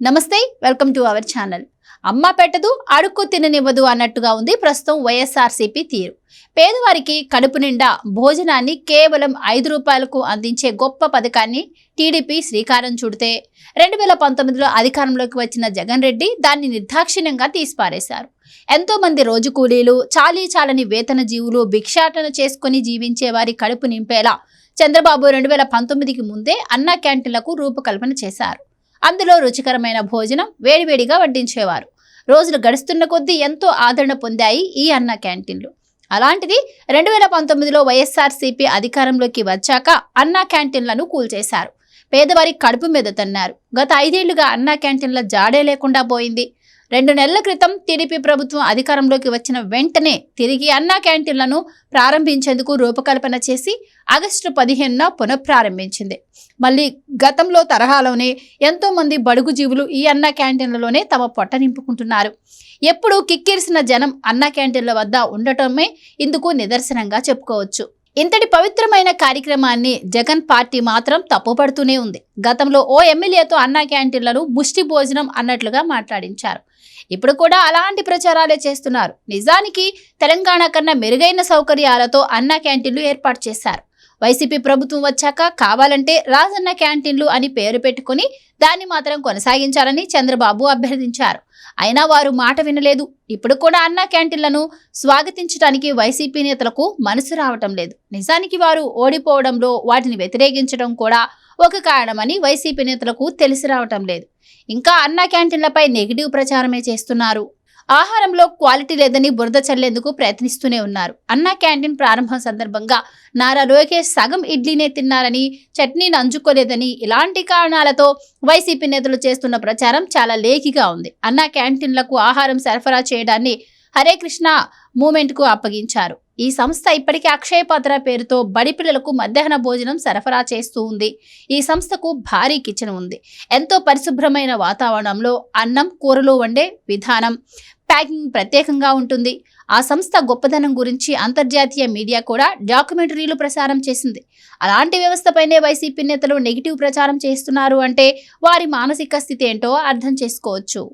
నమస్తే welcome to our channel. అమ్మ పెట్టదు అడుక్కు తిననివ్వదు అన్నట్టుగా ఉంది ప్రస్తుతం వైఎస్ఆర్సీపీ తీరు. పేదవారికి కడుపు నిండా భోజనాన్ని కేవలం ఐదు రూపాయలకు అందించే గొప్ప పథకాన్ని టీడీపీ శ్రీకారం చుడితే రెండు వేల పంతొమ్మిదిలో అధికారంలోకి వచ్చిన జగన్ రెడ్డి దాన్ని నిర్దాక్షిణ్యంగా తీసిపారేశారు. ఎంతోమంది రోజు కూలీలు చాలీ చాలని వేతన జీవులు భిక్షాటన చేసుకుని జీవించే వారి కడుపు నింపేలా చంద్రబాబు రెండు వేల పంతొమ్మిదికి ముందే అన్న క్యాంటీన్లకు రూపకల్పన చేశారు. అందులో రుచికరమైన భోజనం వేడివేడిగా వడ్డించేవారు. రోజులు గడుస్తున్న కొద్దీ ఎంతో ఆదరణ పొందాయి ఈ అన్న క్యాంటీన్లు. అలాంటిది రెండు వేల పంతొమ్మిదిలో వైఎస్ఆర్సీపీ అధికారంలోకి వచ్చాక అన్నా క్యాంటీన్లను కూల్చేశారు. పేదవారి కడుపు మీద తన్నారు. గత ఐదేళ్ళుగా అన్నా క్యాంటీన్ల జాడే లేకుండా పోయింది. రెండు నెలల క్రితం టీడీపీ ప్రభుత్వం అధికారంలోకి వచ్చిన వెంటనే తిరిగి అన్నా క్యాంటీన్లను ప్రారంభించేందుకు రూపకల్పన చేసి ఆగస్టు పదిహేనున పునఃప్రారంభించింది. మళ్ళీ గతంలో తరహాలోనే ఎంతోమంది బడుగు జీవులు ఈ అన్నా క్యాంటీన్లలోనే తమ పొట్ట నింపుకుంటున్నారు. ఎప్పుడు కిక్కిరిసిన జనం అన్నా క్యాంటీన్ల వద్ద ఉండటమే ఇందుకు నిదర్శనంగా చెప్పుకోవచ్చు. ఇంతటి పవిత్రమైన కార్యక్రమాన్ని జగన్ పార్టీ మాత్రం తప్పుపడుతూనే ఉంది. గతంలో ఓ ఎమ్మెల్యేతో అన్నా క్యాంటీన్లను ముష్టి భోజనం అన్నట్లుగా మాట్లాడించారు. ఇప్పుడు కూడా అలాంటి ప్రచారాలే చేస్తున్నారు. నిజానికి తెలంగాణ కన్నా మెరుగైన సౌకర్యాలతో అన్నా క్యాంటీన్లు ఏర్పాటు చేశారు. వైసీపీ ప్రభుత్వం వచ్చాక కావాలంటే రాజన్న క్యాంటీన్లు అని పేరు పెట్టుకుని దాన్ని మాత్రం కొనసాగించాలని చంద్రబాబు అభ్యర్థించారు. అయినా వారు మాట వినలేదు. ఇప్పుడు కూడా అన్న క్యాంటీన్లను స్వాగతించడానికి వైసీపీ నేతలకు మనసు రావటం లేదు. నిజానికి వారు ఓడిపోవడంలో వాటిని వ్యతిరేకించడం కూడా ఒక కారణమని వైసీపీ నేతలకు తెలిసి రావటం లేదు. ఇంకా అన్న క్యాంటీన్లపై నెగిటివ్ ప్రచారమే చేస్తున్నారు. ఆహారంలో క్వాలిటీ లేదని బురద చల్లేందుకు ప్రయత్నిస్తూనే ఉన్నారు. అన్నా క్యాంటీన్ ప్రారంభం సందర్భంగా నారా లోకేష్ సగం ఇడ్లీనే తిన్నారని చట్నీని అంజుకోలేదని ఇలాంటి కారణాలతో వైసీపీ నేతలు చేస్తున్న ప్రచారం చాలా లేఖిగా ఉంది. అన్నా క్యాంటీన్లకు ఆహారం సరఫరా చేయడాన్ని హరే కృష్ణ మూమెంట్కు అప్పగించారు. ఈ సంస్థ ఇప్పటికే అక్షయ పాత్ర పేరుతో బడి పిల్లలకు మధ్యాహ్న భోజనం సరఫరా చేస్తూ ఉంది. ఈ సంస్థకు భారీ కిచెన్ ఉంది. ఎంతో పరిశుభ్రమైన వాతావరణంలో అన్నం కూరలు వండే విధానం ప్యాకింగ్ ప్రత్యేకంగా ఉంటుంది. ఆ సంస్థ గొప్పదనం గురించి అంతర్జాతీయ మీడియా కూడా డాక్యుమెంటరీలు ప్రసారం చేసింది. అలాంటి వ్యవస్థపైనే వైసీపీ నేతలు నెగిటివ్ ప్రచారం చేస్తున్నారు అంటే వారి మానసిక స్థితి ఏంటో అర్థం చేసుకోవచ్చు.